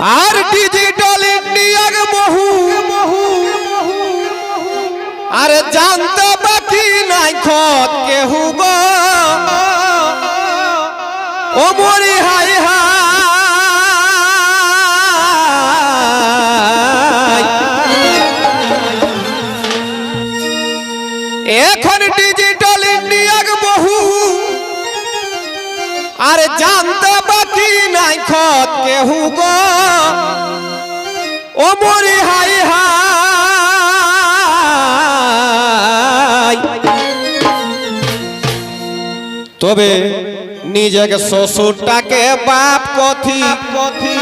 আর digital ইন্ডিয়ার বহু আর জানতে বাকি নাই খত গো। ও মরি হাই আর জানতে বাকি নাই খত কেহু গো। ও মরি হাই হাই। তবে নিজেকে শ্বশুরটাকে বাপ কথি কথি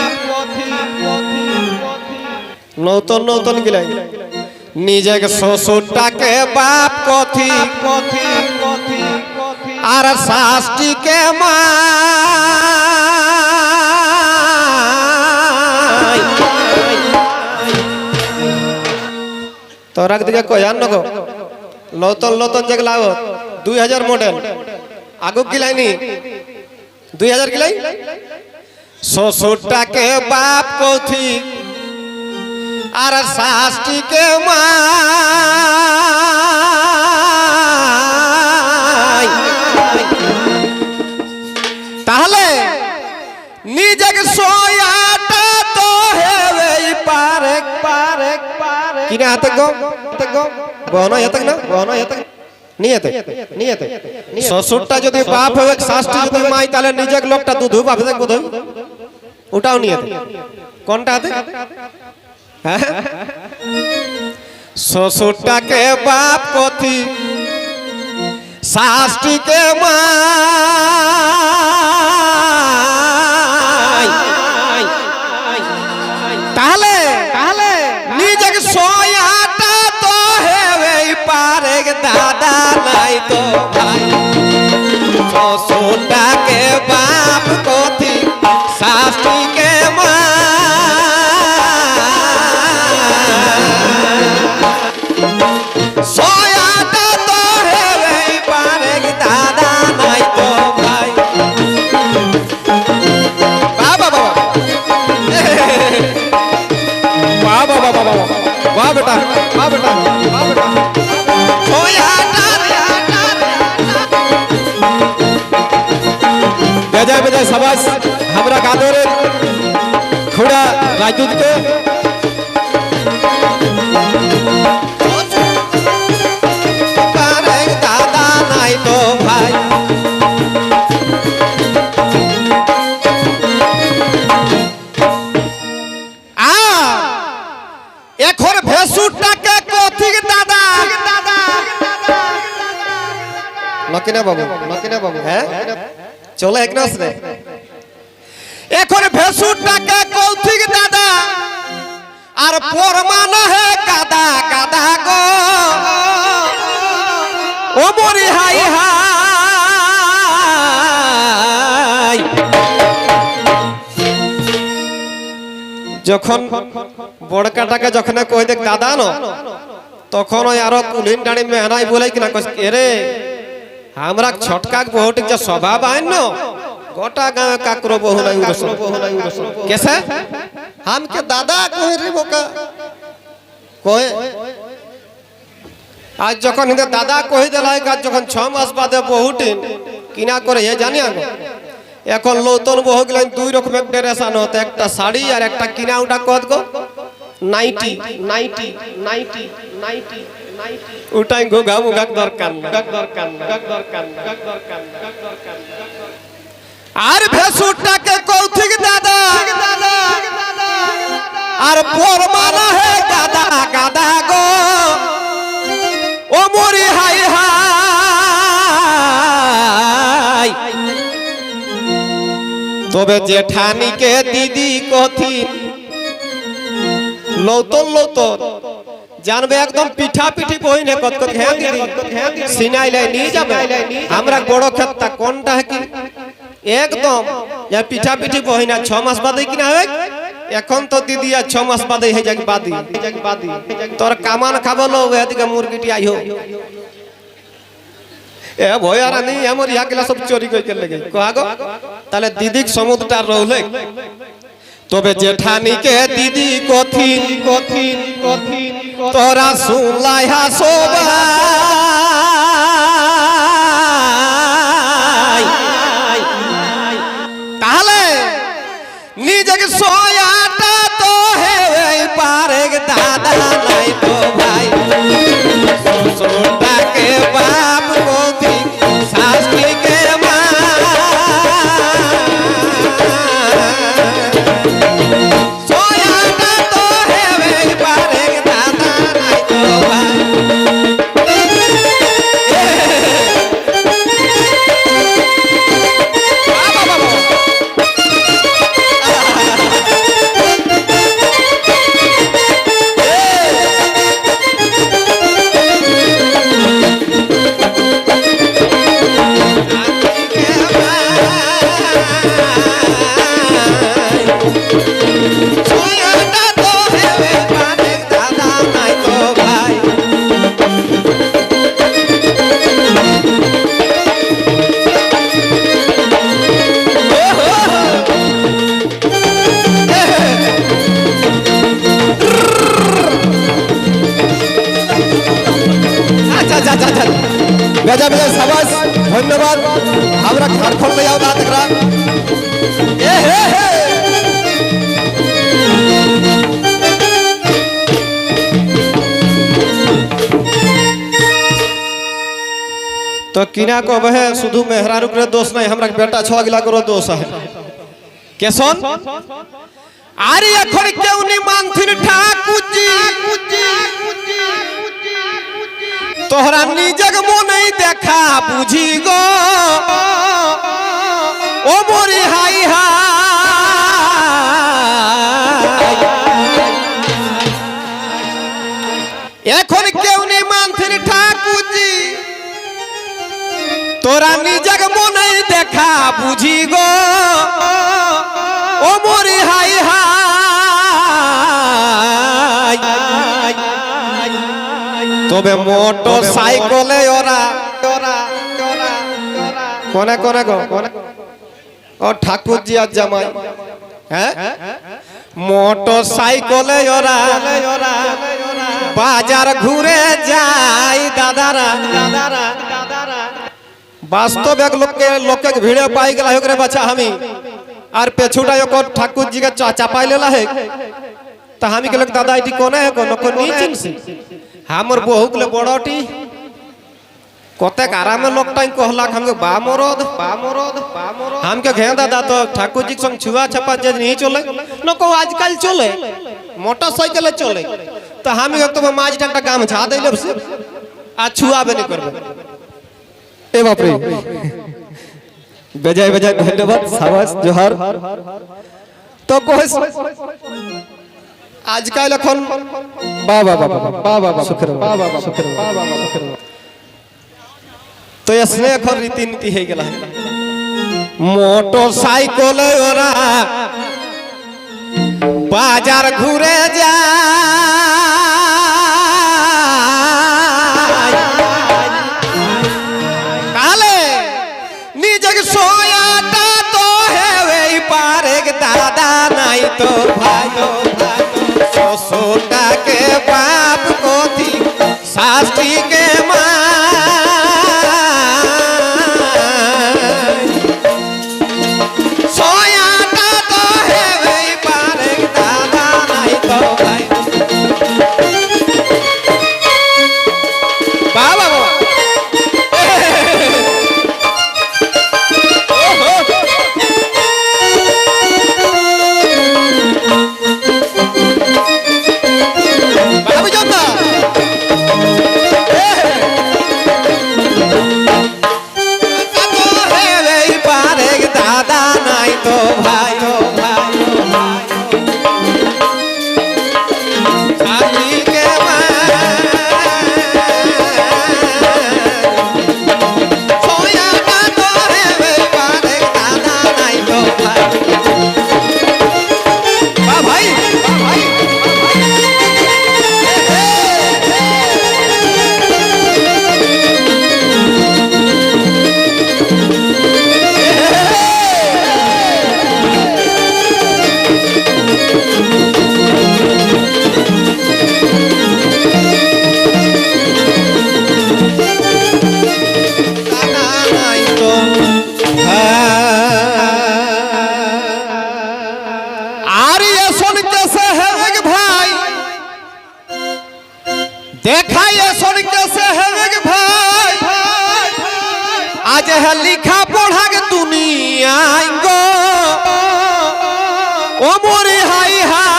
নতুন নতুন গিলাই নিজেকে শ্বশুরটাকে বাপ কথি কথি আর শাস্তিকে মা তোরাক দিকে কয়ান নগো। নতুন নতুন যেগুলা আগত দুই হাজার মডেল। আগুক গিলাইনি দুই হাজার গিলাই শ্বশুরটাকে বাপ কথি আর শাস্তিকে মাই গো বহনা হাতে না বহনা হাতে নিয়েতে নিয়েতে শ্বশুরটা যদি বাপ হবে শাস্তি যদি মাই তাহলে নিজের লোকটা দুধ বাপ দেখ বোধ ওটাও নিয়েতে কোনটা হ্যাঁ? শ্বশুরটাকে বাপ কথি শাস্তিকে মাই গে দাদা নাই তো ভাই। শ্বশুরটাকে বাপ কথি হেবে পারে গে দাদা নাই তো বাবা বাবা সবাস আমরা কাদরের খুড়া রাজদূতকে দাদা নাই তো ভাই। এখন ভেসুরটাকে কথিক নকিনা বাবু নকিনা বাবু হ্যাঁ? চলো এক নাস রে। হে গো। ও মরি হাই হাই। যখন বড়কাটাকে যখন কই দেখ দাদা ন তখন ওই আরও কুলিন ডাড়ি মেহনাই বলে কিনা কইস এরে আমরা ছটকাক বহুটিক যে স্বভাব আইন ন? গোটা গাঁয়ে কাকরো বহু নাই কেসে হামকে দাদা কহে রে বোকা। আজ যখন হিন্দে দাদা কহি দেলাই আজ যখন ছ মাস বাদে বহুটিন কিনা করে এ জানি আগে? এখন নতুন বহু গেলেন দুই রকমের ড্রেস আনত একটা শাড়ি আর একটা কিনা ওটা কত গো। নাইটি নাইটি নাইটি নাইটি ওটাই গোগা মুগাক দরকার দরকার দরকার দরকার দরকার। আর ভেসুরটাকে কৌথিক আর পরমানা হে গাদা গাদা গো। ও মরি হাই হাই। তবে জেঠানিকে দিদি কথি। লৌতন লৌতন জানবে একদম পিঠা পিঠি বহিনে কত কত হ্যাঁ দিদি। সিনাই লাই নিয়ে যাবে। আমরা বড় ক্ষেত্রা কোনটা কি? একদম। পিঠা পিঠি বহিনা ছ মাস বাদে কিনা হবে এখন তো দিদি আর ছ মাস বাদে হয়ে যাক বাদি। বাদি তোর কামান খাবলো এদিকে মুরগিটি আইহো। এ ভয় আর নেই আমার ইয়া সব চুরি করে লেগে। কহাগো তাহলে দিদিক সমুদ্রটা রহলে তবে জেঠানিকে দিদি কঠিন কঠিন কঠিন, তোরা তাহলে নিজেকে সোয়াটা নাই বেজা বেজা সাবাস ধন্যবাদ আমরা ঝাড়খণ্ড যাও না দেখরা এ হে হে तो किना को बहे শুধু মেহরারু করে দোষ নাই আমরা বেটা ছ গিলা করে দোষ আছে কেসন আরে এখন কেউ নি মানথিন ঠাকুজি তোহরা নিজক মনেই দেখা বুঝি গো ও মরি হাই হাই এখন কেউ নেই মানথিন ঠাকুজি তোরা নিজক মনেই দেখা বুঝি গো ও মরি হাই হাই তবে মোটর সাইকেলে ওরা কোনে কোনে গো? ও ঠাকুর জিয়ার জামাই। হ্যাঁ? মোটর সাইকেলে ওরা বাজার ঘুরে যাই দাদারা। দাদারা বাস্তব এক লোককে লোকে ভিড়ে পাই গেল হোক রে বাচ্চা আমি। আর পেছুটা ওকে ঠাকুর জিকে চাপাই লেলা হেক তা আমি গেল দাদা এটি কোনে কোন নিয়ে চিনছি। আমার বহুগুলো বড়টি কতক আরামে লোকটাই কহলাক হামকে বামরদ বামরদ বামরদ হামকে ঘেঁদা দা তো ঠাকুরজি সঙ্গে ছুয়া ছাপা যে নিয়ে চলে নকো আজকাল চলে মোটর সাইকেলে চলে তো আমি তোমার মাঝ টাকা গাম ছা দিলে আর ছুয়াবে না করবে এ বাপরে বেজায় বেজায় ধন্যবাদ সাবাস জোহার তো কহিস আজকাল এখন তো এসলে এখন রীতিনীতি হয়ে গেল। মোটর সাইকেলে ওরা বাজার ঘুরে যায়। কালে নিজকে সোয়াটা তো হেবে পারে দাদা নাই তো। ভাই শ্বশুরটাকে বাপ লেখা পড়াক দুনিয়ায় গো। ওমরে হাই হাই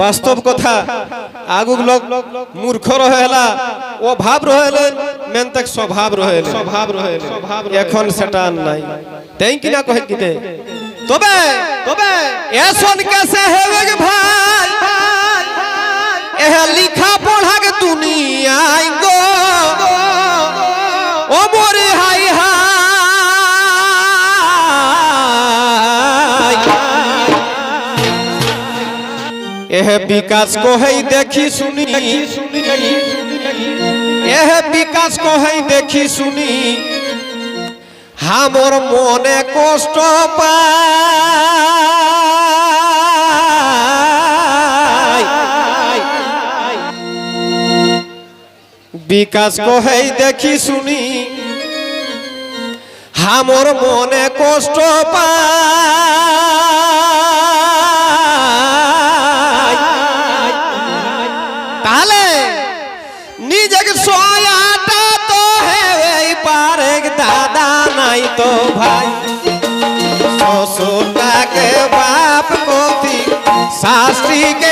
বাস্তব কথা আগুক লোক মূর্খ রহেলা ও ভাব রহেলেন মেন তাক স্বভাব রহেল স্বভাব রহেল এখন সেটা আর নাই। তাই কিনা কহে কিতে? তবে তবে এসন কেসে হেবেগ ভাই। এহ লিখা পড়া গে দুনিয়ায় গো। ও হাই হাই এহ বিকাশ কোহেই দেখি শুনি। এহ বিকাশ কোহেই দেখি শুনি। হামর মনে কষ্ট পায়। বিকাশ কোহেই দেখি শুনি। হামর মনে কষ্ট পায়। তাহলে নিজেকে সয়াটা তো হেই পারে দাদা নাই তো ভাই। শ্বশুরটাকে বাপ কতি শাস্ত্রীকে